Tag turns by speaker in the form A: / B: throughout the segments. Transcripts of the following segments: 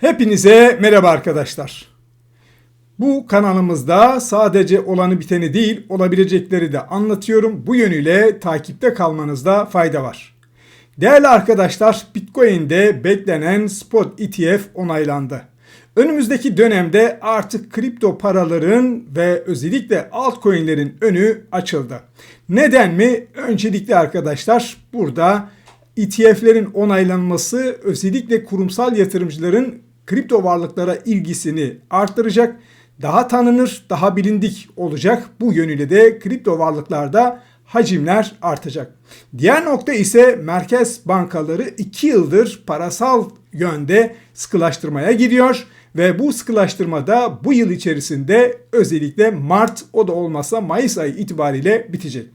A: Hepinize merhaba arkadaşlar. Bu kanalımızda sadece olanı biteni değil, olabilecekleri de anlatıyorum. Bu yönüyle takipte kalmanızda fayda var. Değerli arkadaşlar, Bitcoin'de beklenen spot ETF onaylandı. Önümüzdeki dönemde artık kripto paraların ve özellikle altcoin'lerin önü açıldı. Neden mi? Öncelikle arkadaşlar burada ETF'lerin onaylanması özellikle kurumsal yatırımcıların kripto varlıklara ilgisini arttıracak, daha tanınır, daha bilindik olacak. Bu yönüyle de kripto varlıklarda hacimler artacak. Diğer nokta ise merkez bankaları 2 yıldır parasal yönde sıkılaştırmaya gidiyor ve bu sıkılaştırmada bu yıl içerisinde özellikle Mart o da olmasa Mayıs ayı itibariyle bitecek.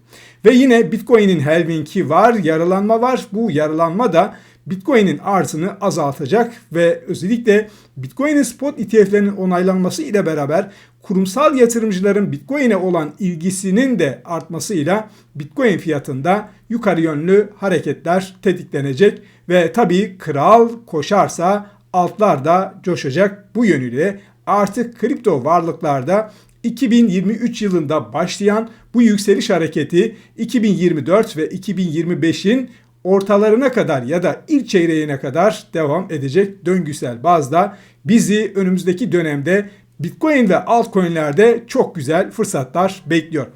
A: Ve yine Bitcoin'in halving'i var, yaralanma var. Bu yaralanma da Bitcoin'in arzını azaltacak ve özellikle Bitcoin'in spot ETF'lerinin onaylanması ile beraber kurumsal yatırımcıların Bitcoin'e olan ilgisinin de artmasıyla Bitcoin fiyatında yukarı yönlü hareketler tetiklenecek ve tabii kral koşarsa altlar da coşacak. Bu yönüyle artık kripto varlıklarda 2023 yılında başlayan bu yükseliş hareketi 2024 ve 2025'in ortalarına kadar ya da ilk çeyreğine kadar devam edecek döngüsel bazda bizi önümüzdeki dönemde Bitcoin ve altcoin'lerde çok güzel fırsatlar bekliyor.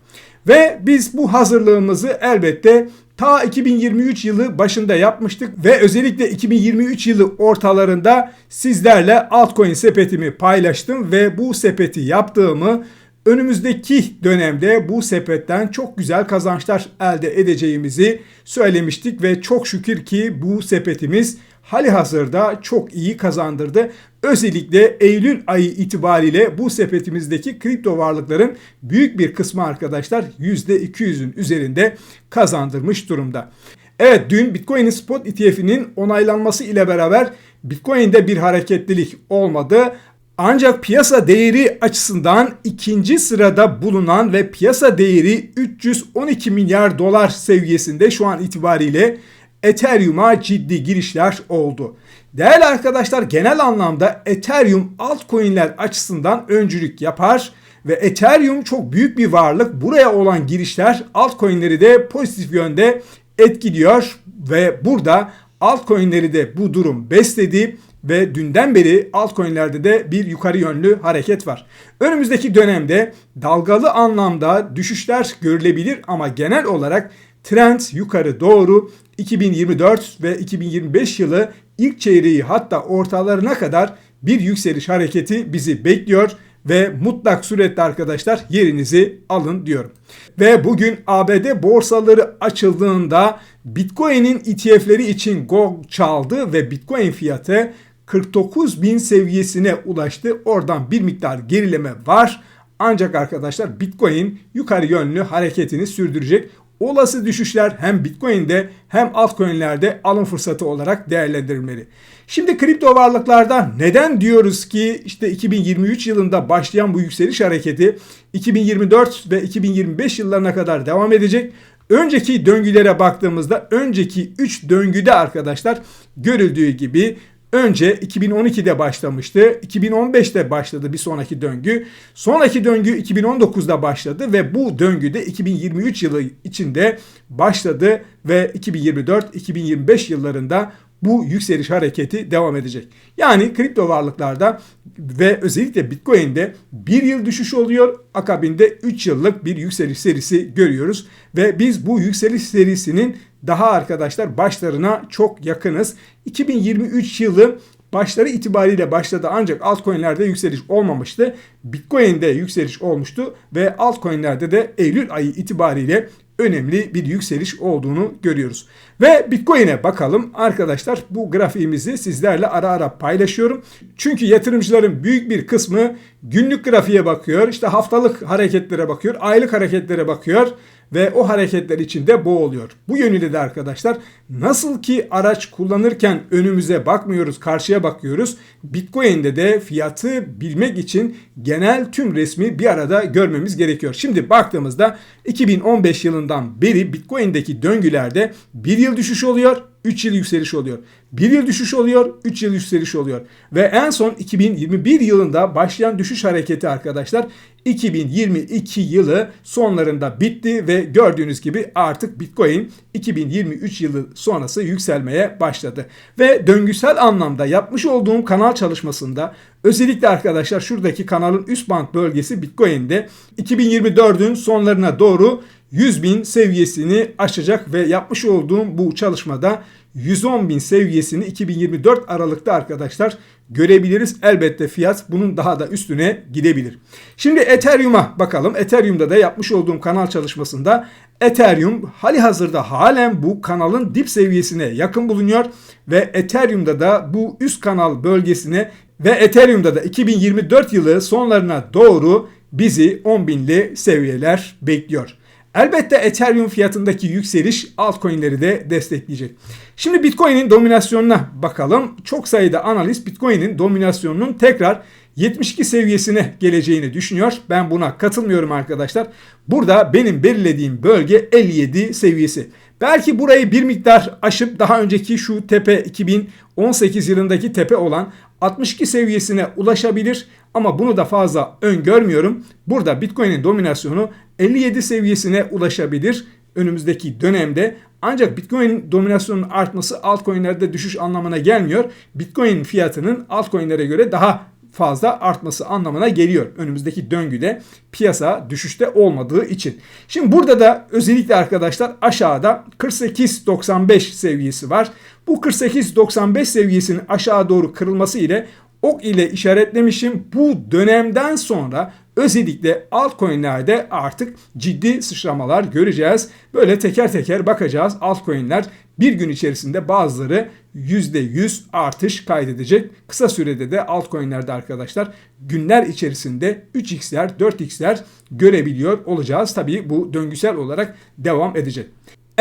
A: Ve biz bu hazırlığımızı elbette ta 2023 yılı başında yapmıştık ve özellikle 2023 yılı ortalarında sizlerle altcoin sepetimi paylaştım ve bu sepeti yaptığımı önümüzdeki dönemde bu sepetten çok güzel kazançlar elde edeceğimizi söylemiştik ve çok şükür ki bu sepetimiz hali hazırda çok iyi kazandırdı. Özellikle Eylül ayı itibariyle bu sepetimizdeki kripto varlıkların büyük bir kısmı arkadaşlar %200'ün üzerinde kazandırmış durumda. Evet dün Bitcoin'in spot ETF'inin onaylanması ile beraber Bitcoin'de bir hareketlilik olmadı. Ancak piyasa değeri açısından ikinci sırada bulunan ve piyasa değeri 312 milyar dolar seviyesinde şu an itibariyle Ethereum'a ciddi girişler oldu. Değerli arkadaşlar genel anlamda Ethereum altcoin'ler açısından öncülük yapar ve Ethereum çok büyük bir varlık. Buraya olan girişler altcoin'leri de pozitif yönde etkiliyor ve burada altcoin'leri de bu durum besledi ve dünden beri altcoin'lerde de bir yukarı yönlü hareket var. Önümüzdeki dönemde dalgalı anlamda düşüşler görülebilir ama genel olarak trend yukarı doğru 2024 ve 2025 yılı ilk çeyreği hatta ortalarına kadar bir yükseliş hareketi bizi bekliyor ve mutlak surette arkadaşlar yerinizi alın diyorum. Ve bugün ABD borsaları açıldığında Bitcoin'in ETF'leri için gong çaldı ve Bitcoin fiyatı 49 bin seviyesine ulaştı. Oradan bir miktar gerileme var. Ancak arkadaşlar Bitcoin yukarı yönlü hareketini sürdürecek. Olası düşüşler hem Bitcoin'de hem altcoin'lerde alım fırsatı olarak değerlendirilmeli. Şimdi kripto varlıklarda neden diyoruz ki işte 2023 yılında başlayan bu yükseliş hareketi 2024 ve 2025 yıllarına kadar devam edecek. Önceki döngülere baktığımızda önceki 3 döngüde arkadaşlar görüldüğü gibi Önce 2012'de başlamıştı. 2015'te başladı bir sonraki döngü. Sonraki döngü 2019'da başladı ve bu döngü de 2023 yılı içinde başladı ve 2024-2025 yıllarında bu yükseliş hareketi devam edecek. Yani kripto varlıklarda ve özellikle Bitcoin'de bir yıl düşüş oluyor. Akabinde 3 yıllık bir yükseliş serisi görüyoruz. Ve biz bu yükseliş serisinin daha arkadaşlar başlarına çok yakınız. 2023 yılı başları itibariyle başladı ancak altcoin'lerde yükseliş olmamıştı. Bitcoin'de yükseliş olmuştu ve altcoin'lerde de Eylül ayı itibariyle önemli bir yükseliş olduğunu görüyoruz. Ve Bitcoin'e bakalım. Arkadaşlar bu grafiğimizi sizlerle ara ara paylaşıyorum. Çünkü yatırımcıların büyük bir kısmı günlük grafiğe bakıyor, işte haftalık hareketlere bakıyor, aylık hareketlere bakıyor ve o hareketler içinde boğuluyor. Bu yönüyle de arkadaşlar nasıl ki araç kullanırken önümüze bakmıyoruz, karşıya bakıyoruz. Bitcoin'de de fiyatı bilmek için genel tüm resmi bir arada görmemiz gerekiyor. Şimdi baktığımızda 2015 yılından beri Bitcoin'deki döngülerde bir yıl düşüş oluyor. 3 yıl yükseliş oluyor. 1 yıl düşüş oluyor, 3 yıl yükseliş oluyor. Ve en son 2021 yılında başlayan düşüş hareketi arkadaşlar 2022 yılı sonlarında bitti ve gördüğünüz gibi artık Bitcoin 2023 yılı sonrası yükselmeye başladı. Ve döngüsel anlamda yapmış olduğum kanal çalışmasında özellikle arkadaşlar şuradaki kanalın üst band bölgesi Bitcoin'de 2024'ün sonlarına doğru 100 bin seviyesini aşacak ve yapmış olduğum bu çalışmada 110 bin seviyesini 2024 Aralık'ta arkadaşlar görebiliriz. Elbette fiyat bunun daha da üstüne gidebilir. Şimdi Ethereum'a bakalım. Ethereum'da da yapmış olduğum kanal çalışmasında Ethereum hali hazırda halen bu kanalın dip seviyesine yakın bulunuyor ve Ethereum'da da bu üst kanal bölgesine ve Ethereum'da da 2024 yılı sonlarına doğru bizi 10 binli seviyeler bekliyor. Elbette Ethereum fiyatındaki yükseliş altcoin'leri de destekleyecek. Şimdi Bitcoin'in dominasyonuna bakalım. Çok sayıda analist Bitcoin'in dominasyonunun tekrar 72 seviyesine geleceğini düşünüyor. Ben buna katılmıyorum arkadaşlar. Burada benim belirlediğim bölge 57 seviyesi. Belki burayı bir miktar aşıp daha önceki şu tepe 2018 yılındaki tepe olan 62 seviyesine ulaşabilir ama bunu da fazla öngörmüyorum. Burada Bitcoin'in dominasyonu 57 seviyesine ulaşabilir önümüzdeki dönemde. Ancak Bitcoin dominasyonunun artması altcoin'lerde düşüş anlamına gelmiyor. Bitcoin fiyatının altcoin'lere göre daha fazla artması anlamına geliyor. Önümüzdeki döngüde piyasa düşüşte olmadığı için. Şimdi burada da özellikle arkadaşlar aşağıda 48.95 seviyesi var. Bu 48.95 seviyesinin aşağı doğru kırılması ile ok ile işaretlemişim. Bu dönemden sonra özellikle altcoin'lerde artık ciddi sıçramalar göreceğiz. Böyle teker teker bakacağız. Altcoin'ler bir gün içerisinde bazıları %100 artış kaydedecek. Kısa sürede de altcoin'lerde arkadaşlar günler içerisinde 3x'ler 4x'ler görebiliyor olacağız. Tabii bu döngüsel olarak devam edecek.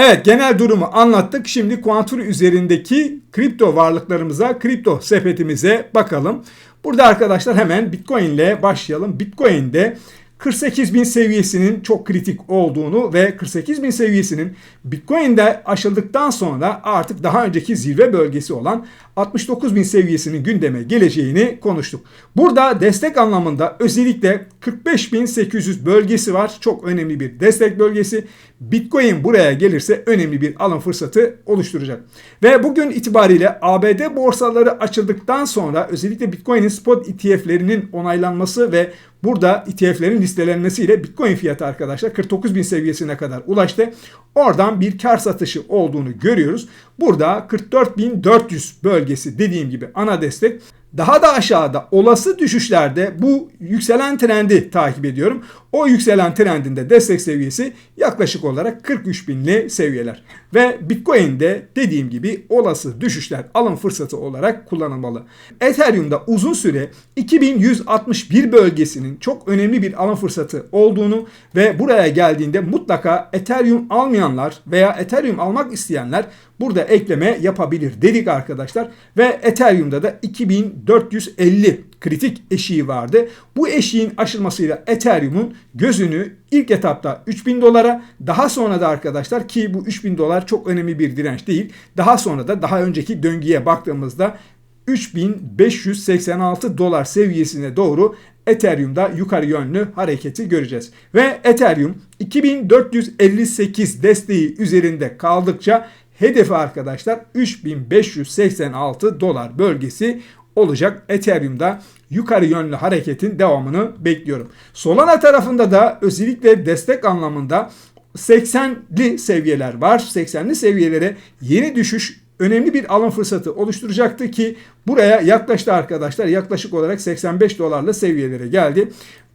A: Evet genel durumu anlattık. Şimdi Quanturi üzerindeki kripto varlıklarımıza, kripto sepetimize bakalım. Burada arkadaşlar hemen Bitcoin ile başlayalım. Bitcoin'de 48 bin seviyesinin çok kritik olduğunu ve 48 bin seviyesinin Bitcoin'de aşıldıktan sonra artık daha önceki zirve bölgesi olan 69 bin seviyesinin gündeme geleceğini konuştuk. Burada destek anlamında özellikle 45.800 bölgesi var. Çok önemli bir destek bölgesi. Bitcoin buraya gelirse önemli bir alım fırsatı oluşturacak. Ve bugün itibariyle ABD borsaları açıldıktan sonra özellikle Bitcoin'in spot ETF'lerinin onaylanması ve burada ETF'lerin listelenmesiyle Bitcoin fiyatı arkadaşlar 49 bin seviyesine kadar ulaştı. Oradan bir kar satışı olduğunu görüyoruz. Burada 44.400 bölgesi dediğim gibi ana destek. Daha da aşağıda olası düşüşlerde bu yükselen trendi takip ediyorum. O yükselen trendinde destek seviyesi yaklaşık olarak 43 binli seviyeler. Ve Bitcoin'de dediğim gibi olası düşüşler alım fırsatı olarak kullanılmalı. Ethereum'da uzun süre 2161 bölgesinin çok önemli bir alım fırsatı olduğunu ve buraya geldiğinde mutlaka Ethereum almayanlar veya Ethereum almak isteyenler burada ekleme yapabilir dedik arkadaşlar. Ve Ethereum'da da 2450 kritik eşiği vardı. Bu eşiğin aşılmasıyla Ethereum'un gözünü ilk etapta 3000 dolara daha sonra da arkadaşlar ki bu 3000 dolar çok önemli bir direnç değil. Daha sonra da daha önceki döngüye baktığımızda 3586 dolar seviyesine doğru Ethereum'da yukarı yönlü hareketi göreceğiz. Ve Ethereum 2458 desteği üzerinde kaldıkça hedefi arkadaşlar 3586 dolar bölgesi olacak. Ethereum'da yukarı yönlü hareketin devamını bekliyorum. Solana tarafında da özellikle destek anlamında 80'li seviyeler var. 80'li seviyelere yeni düşüş önemli bir alım fırsatı oluşturacaktı ki buraya yaklaştı arkadaşlar. Yaklaşık olarak 85 dolarla seviyelere geldi.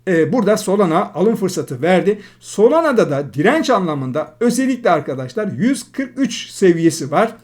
A: Ee, burada Solana alım fırsatı verdi. Solana'da da direnç anlamında özellikle arkadaşlar 143 seviyesi var.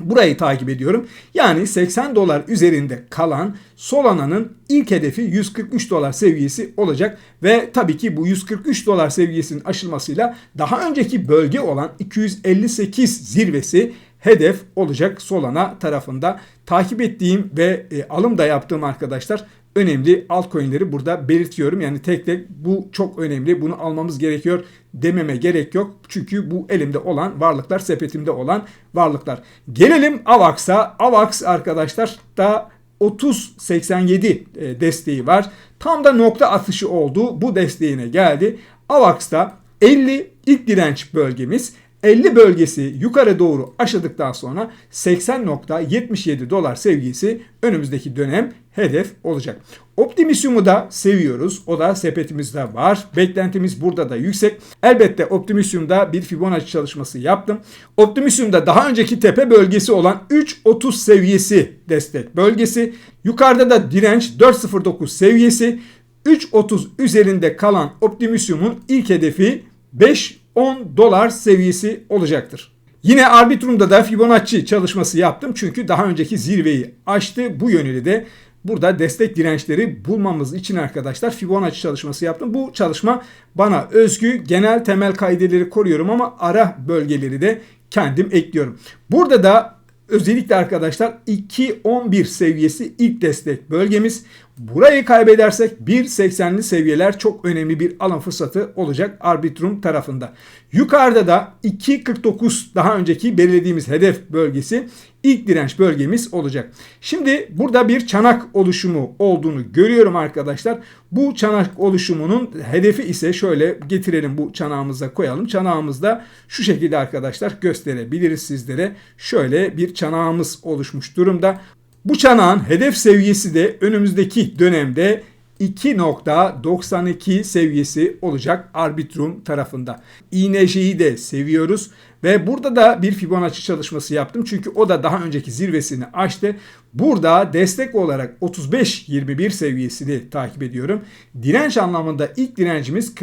A: Burayı takip ediyorum. Yani 80 dolar üzerinde kalan Solana'nın ilk hedefi 143 dolar seviyesi olacak ve tabii ki bu 143 dolar seviyesinin aşılmasıyla daha önceki bölge olan 258 zirvesi hedef olacak Solana tarafında. Takip ettiğim ve e, alım da yaptığım arkadaşlar önemli altcoin'leri burada belirtiyorum. Yani tek tek bu çok önemli. Bunu almamız gerekiyor dememe gerek yok. Çünkü bu elimde olan varlıklar, sepetimde olan varlıklar. Gelelim AVAX'a. AVAX arkadaşlar da 30.87 e, desteği var. Tam da nokta atışı oldu. Bu desteğine geldi. AVAX'ta 50 ilk direnç bölgemiz. 50 bölgesi yukarı doğru aşıldıktan sonra 80.77 dolar seviyesi önümüzdeki dönem hedef olacak. Optimisum'u da seviyoruz. O da sepetimizde var. Beklentimiz burada da yüksek. Elbette Optimisum'da bir Fibonacci çalışması yaptım. Optimisum'da daha önceki tepe bölgesi olan 3.30 seviyesi destek bölgesi. Yukarıda da direnç 4.09 seviyesi. 3.30 üzerinde kalan Optimisum'un ilk hedefi 5 10 dolar seviyesi olacaktır. Yine Arbitrum'da da Fibonacci çalışması yaptım. Çünkü daha önceki zirveyi aştı. Bu yönüyle de burada destek dirençleri bulmamız için arkadaşlar Fibonacci çalışması yaptım. Bu çalışma bana özgü genel temel kaideleri koruyorum ama ara bölgeleri de kendim ekliyorum. Burada da Özellikle arkadaşlar 2.11 seviyesi ilk destek bölgemiz. Burayı kaybedersek 1.80'li seviyeler çok önemli bir alım fırsatı olacak Arbitrum tarafında. Yukarıda da 2.49 daha önceki belirlediğimiz hedef bölgesi ilk direnç bölgemiz olacak. Şimdi burada bir çanak oluşumu olduğunu görüyorum arkadaşlar. Bu çanak oluşumunun hedefi ise şöyle getirelim bu çanağımıza koyalım. Çanağımızda şu şekilde arkadaşlar gösterebiliriz sizlere. Şöyle bir çanağımız oluşmuş durumda. Bu çanağın hedef seviyesi de önümüzdeki dönemde 2.92 seviyesi olacak Arbitrum tarafında. INJ'yi de seviyoruz ve burada da bir Fibonacci çalışması yaptım. Çünkü o da daha önceki zirvesini aştı. Burada destek olarak 35-21 seviyesini takip ediyorum. Direnç anlamında ilk direncimiz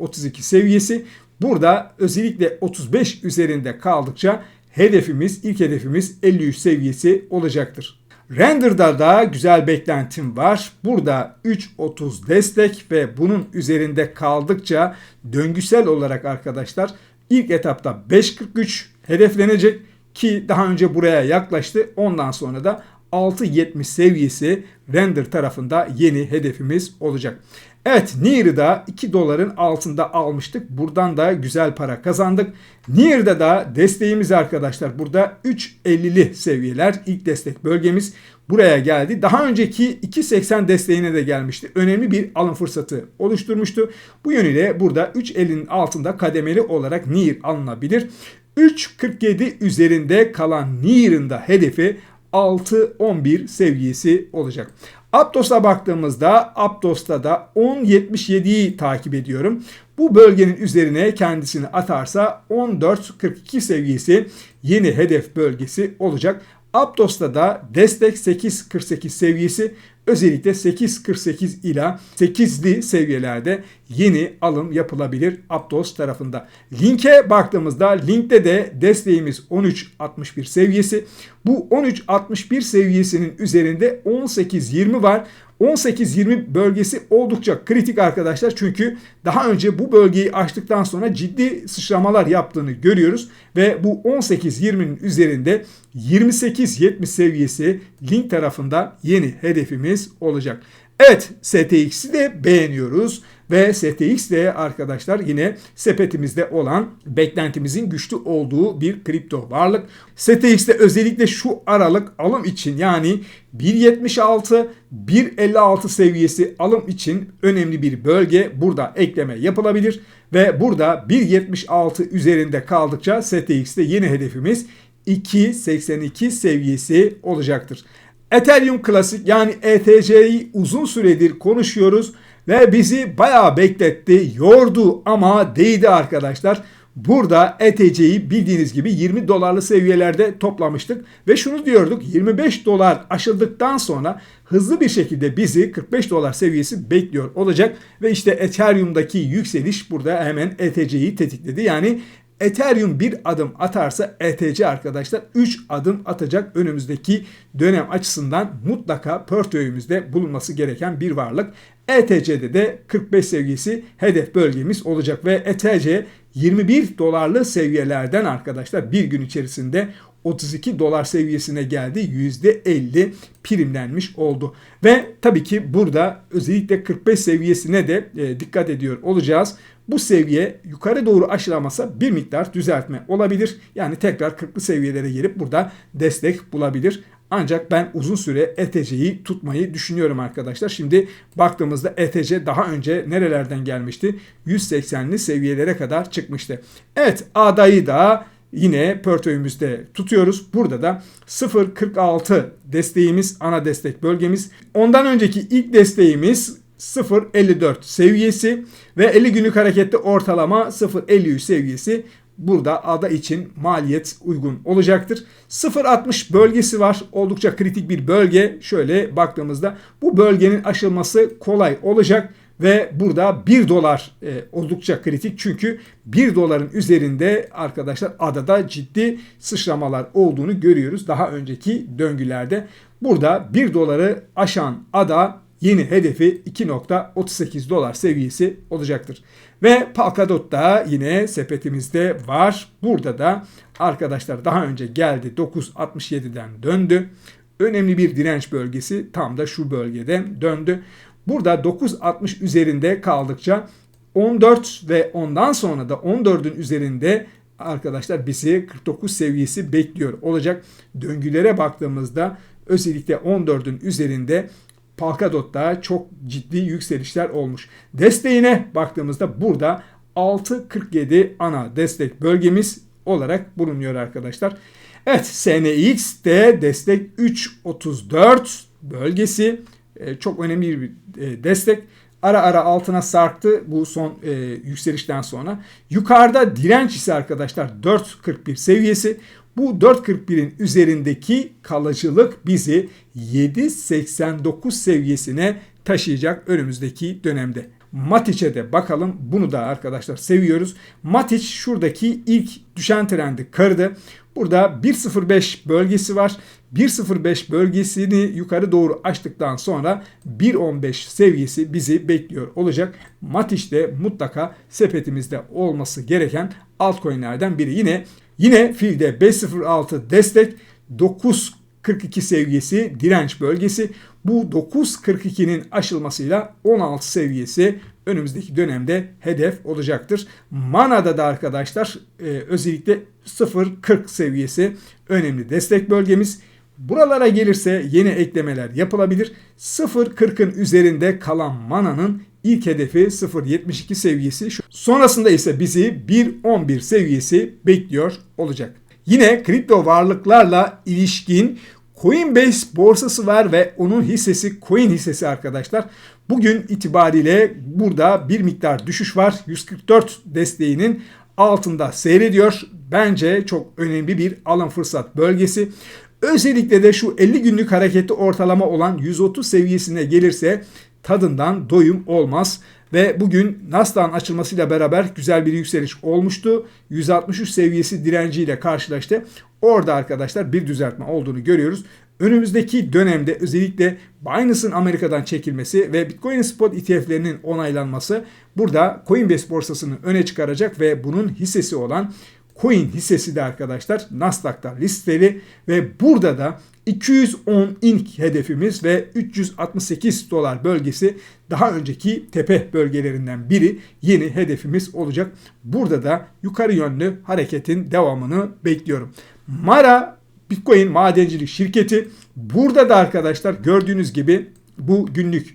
A: 43-32 seviyesi. Burada özellikle 35 üzerinde kaldıkça hedefimiz, ilk hedefimiz 53 seviyesi olacaktır. Render'da da güzel beklentim var. Burada 3.30 destek ve bunun üzerinde kaldıkça döngüsel olarak arkadaşlar ilk etapta 5.43 hedeflenecek ki daha önce buraya yaklaştı. Ondan sonra da 6.70 seviyesi render tarafında yeni hedefimiz olacak. Evet Near'ı 2 doların altında almıştık. Buradan da güzel para kazandık. Near'da da desteğimiz arkadaşlar burada 3.50'li seviyeler ilk destek bölgemiz buraya geldi. Daha önceki 2.80 desteğine de gelmişti. Önemli bir alım fırsatı oluşturmuştu. Bu yönüyle burada 3.50'nin altında kademeli olarak Near alınabilir. 3.47 üzerinde kalan Near'ın da hedefi 6.11 seviyesi olacak. Aptos'a baktığımızda Aptos'ta da 10.77'yi takip ediyorum. Bu bölgenin üzerine kendisini atarsa 14.42 seviyesi yeni hedef bölgesi olacak. Aptos'ta da destek 8.48 seviyesi özellikle 8.48 ila 8'li seviyelerde yeni alım yapılabilir Aptos tarafında. Linke baktığımızda linkte de desteğimiz 13.61 seviyesi. Bu 13.61 seviyesinin üzerinde 18.20 var. 18-20 bölgesi oldukça kritik arkadaşlar. Çünkü daha önce bu bölgeyi açtıktan sonra ciddi sıçramalar yaptığını görüyoruz. Ve bu 18-20'nin üzerinde 28-70 seviyesi link tarafında yeni hedefimiz olacak. Evet STX'i de beğeniyoruz ve STX de arkadaşlar yine sepetimizde olan beklentimizin güçlü olduğu bir kripto varlık. STX'de özellikle şu aralık alım için yani 1.76 1.56 seviyesi alım için önemli bir bölge. Burada ekleme yapılabilir ve burada 1.76 üzerinde kaldıkça STX'de yeni hedefimiz 2.82 seviyesi olacaktır. Ethereum Klasik yani ETC'yi uzun süredir konuşuyoruz ve bizi bayağı bekletti, yordu ama değdi arkadaşlar. Burada ETC'yi bildiğiniz gibi 20 dolarlı seviyelerde toplamıştık ve şunu diyorduk 25 dolar aşıldıktan sonra hızlı bir şekilde bizi 45 dolar seviyesi bekliyor olacak ve işte Ethereum'daki yükseliş burada hemen ETC'yi tetikledi. Yani Ethereum bir adım atarsa ETC arkadaşlar 3 adım atacak önümüzdeki dönem açısından mutlaka portföyümüzde bulunması gereken bir varlık. ETC'de de 45 seviyesi hedef bölgemiz olacak ve ETC 21 dolarlı seviyelerden arkadaşlar bir gün içerisinde 32 dolar seviyesine geldi. %50 primlenmiş oldu. Ve tabii ki burada özellikle 45 seviyesine de e, dikkat ediyor olacağız. Bu seviye yukarı doğru aşılamasa bir miktar düzeltme olabilir. Yani tekrar 40'lı seviyelere gelip burada destek bulabilir. Ancak ben uzun süre ETC'yi tutmayı düşünüyorum arkadaşlar. Şimdi baktığımızda ETC daha önce nerelerden gelmişti? 180'li seviyelere kadar çıkmıştı. Evet ADA'yı da yine portföyümüzde tutuyoruz. Burada da 0.46 desteğimiz ana destek bölgemiz. Ondan önceki ilk desteğimiz 0.54 seviyesi ve 50 günlük harekette ortalama 0.53 seviyesi burada ada için maliyet uygun olacaktır. 0.60 bölgesi var. Oldukça kritik bir bölge. Şöyle baktığımızda bu bölgenin aşılması kolay olacak ve burada 1 dolar e, oldukça kritik çünkü 1 doların üzerinde arkadaşlar adada ciddi sıçramalar olduğunu görüyoruz daha önceki döngülerde. Burada 1 doları aşan ada yeni hedefi 2.38 dolar seviyesi olacaktır. Ve Polkadot da yine sepetimizde var. Burada da arkadaşlar daha önce geldi 9.67'den döndü. Önemli bir direnç bölgesi tam da şu bölgede döndü. Burada 9.60 üzerinde kaldıkça 14 ve ondan sonra da 14'ün üzerinde arkadaşlar bizi 49 seviyesi bekliyor olacak. Döngülere baktığımızda özellikle 14'ün üzerinde Polkadot'ta çok ciddi yükselişler olmuş. Desteğine baktığımızda burada 6.47 ana destek bölgemiz olarak bulunuyor arkadaşlar. Evet SNX'de destek 3.34 bölgesi e, çok önemli bir e, destek. Ara ara altına sarktı bu son e, yükselişten sonra. Yukarıda direnç ise arkadaşlar 4.41 seviyesi. Bu 4.41'in üzerindeki kalıcılık bizi 7.89 seviyesine taşıyacak önümüzdeki dönemde. Matic'e de bakalım. Bunu da arkadaşlar seviyoruz. Matic şuradaki ilk düşen trendi kırdı. Burada 1.05 bölgesi var. 1.05 bölgesini yukarı doğru açtıktan sonra 1.15 seviyesi bizi bekliyor olacak. Matiş de mutlaka sepetimizde olması gereken altcoin'lerden biri. Yine yine filde 5.06 destek 9.42 seviyesi direnç bölgesi. Bu 9.42'nin aşılmasıyla 16 seviyesi önümüzdeki dönemde hedef olacaktır. Manada da arkadaşlar e, özellikle 0.40 seviyesi önemli destek bölgemiz. Buralara gelirse yeni eklemeler yapılabilir. 0.40'ın üzerinde kalan mananın ilk hedefi 0.72 seviyesi. Sonrasında ise bizi 1.11 seviyesi bekliyor olacak. Yine kripto varlıklarla ilişkin Coinbase borsası var ve onun hissesi coin hissesi arkadaşlar. Bugün itibariyle burada bir miktar düşüş var. 144 desteğinin altında seyrediyor. Bence çok önemli bir alım fırsat bölgesi. Özellikle de şu 50 günlük hareketi ortalama olan 130 seviyesine gelirse tadından doyum olmaz. Ve bugün Nasdaq'ın açılmasıyla beraber güzel bir yükseliş olmuştu. 163 seviyesi direnciyle karşılaştı. Orada arkadaşlar bir düzeltme olduğunu görüyoruz. Önümüzdeki dönemde özellikle Binance'ın Amerika'dan çekilmesi ve Bitcoin spot ETF'lerinin onaylanması burada Coinbase borsasını öne çıkaracak ve bunun hissesi olan Coin hissesi de arkadaşlar Nasdaq'ta listeli ve burada da 210 ilk hedefimiz ve 368 dolar bölgesi daha önceki tepe bölgelerinden biri yeni hedefimiz olacak. Burada da yukarı yönlü hareketin devamını bekliyorum. Mara Bitcoin madencilik şirketi burada da arkadaşlar gördüğünüz gibi bu günlük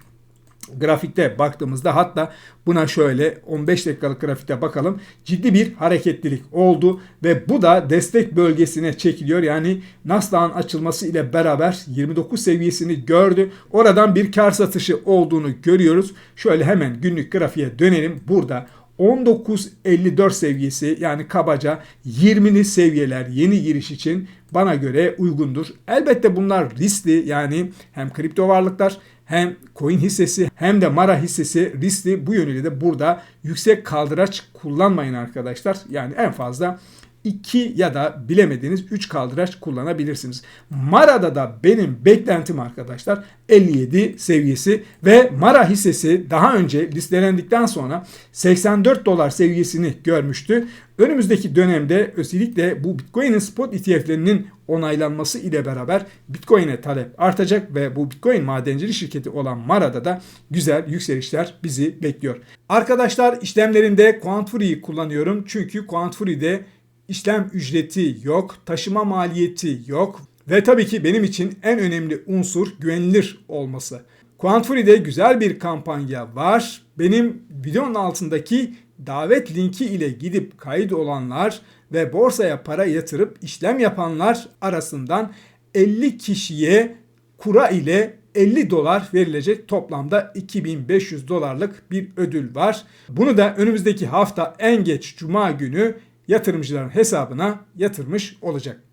A: grafikte baktığımızda hatta buna şöyle 15 dakikalık grafikte bakalım. Ciddi bir hareketlilik oldu ve bu da destek bölgesine çekiliyor. Yani Nasdaq'ın açılması ile beraber 29 seviyesini gördü. Oradan bir kar satışı olduğunu görüyoruz. Şöyle hemen günlük grafiğe dönelim. Burada 19.54 seviyesi yani kabaca 20'li seviyeler yeni giriş için bana göre uygundur. Elbette bunlar riskli yani hem kripto varlıklar hem coin hissesi hem de Mara hissesi riskli. Bu yönüyle de burada yüksek kaldıraç kullanmayın arkadaşlar. Yani en fazla 2 ya da bilemediğiniz 3 kaldıraç kullanabilirsiniz. Mara'da da benim beklentim arkadaşlar 57 seviyesi ve Mara hissesi daha önce listelendikten sonra 84 dolar seviyesini görmüştü. Önümüzdeki dönemde özellikle bu Bitcoin'in spot ETF'lerinin onaylanması ile beraber Bitcoin'e talep artacak ve bu Bitcoin madenciliği şirketi olan Mara'da da güzel yükselişler bizi bekliyor. Arkadaşlar işlemlerimde Quantfury'yi kullanıyorum çünkü Quantfury'de işlem ücreti yok, taşıma maliyeti yok ve tabii ki benim için en önemli unsur güvenilir olması. Quantfury'de güzel bir kampanya var. Benim videonun altındaki davet linki ile gidip kayıt olanlar ve borsaya para yatırıp işlem yapanlar arasından 50 kişiye kura ile 50 dolar verilecek toplamda 2500 dolarlık bir ödül var. Bunu da önümüzdeki hafta en geç cuma günü yatırımcıların hesabına yatırmış olacak.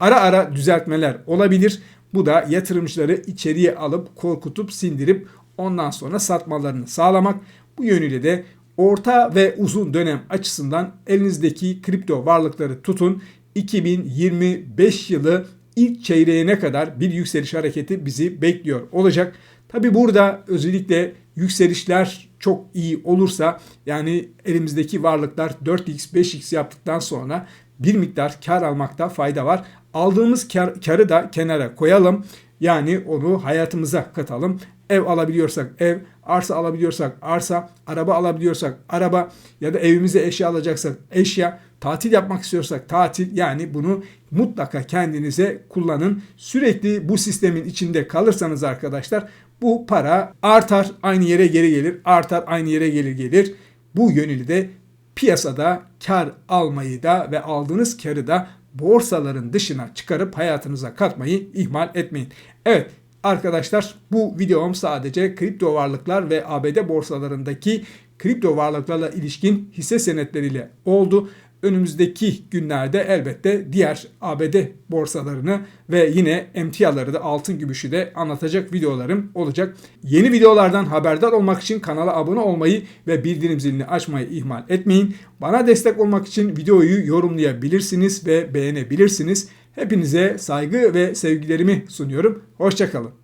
A: Ara ara düzeltmeler olabilir. Bu da yatırımcıları içeriye alıp korkutup sindirip ondan sonra satmalarını sağlamak. Bu yönüyle de orta ve uzun dönem açısından elinizdeki kripto varlıkları tutun. 2025 yılı ilk çeyreğine kadar bir yükseliş hareketi bizi bekliyor olacak. Tabi burada özellikle yükselişler çok iyi olursa yani elimizdeki varlıklar 4x 5x yaptıktan sonra bir miktar kar almakta fayda var. Aldığımız kar, karı da kenara koyalım. Yani onu hayatımıza katalım. Ev alabiliyorsak ev, arsa alabiliyorsak arsa, araba alabiliyorsak araba ya da evimize eşya alacaksak eşya, tatil yapmak istiyorsak tatil yani bunu mutlaka kendinize kullanın. Sürekli bu sistemin içinde kalırsanız arkadaşlar bu para artar aynı yere geri gelir, artar aynı yere gelir gelir. Bu yönüyle de piyasada kar almayı da ve aldığınız karı da borsaların dışına çıkarıp hayatınıza katmayı ihmal etmeyin. Evet arkadaşlar bu videom sadece kripto varlıklar ve ABD borsalarındaki kripto varlıklarla ilişkin hisse senetleriyle oldu önümüzdeki günlerde elbette diğer ABD borsalarını ve yine emtiaları da altın gümüşü de anlatacak videolarım olacak. Yeni videolardan haberdar olmak için kanala abone olmayı ve bildirim zilini açmayı ihmal etmeyin. Bana destek olmak için videoyu yorumlayabilirsiniz ve beğenebilirsiniz. Hepinize saygı ve sevgilerimi sunuyorum. Hoşçakalın.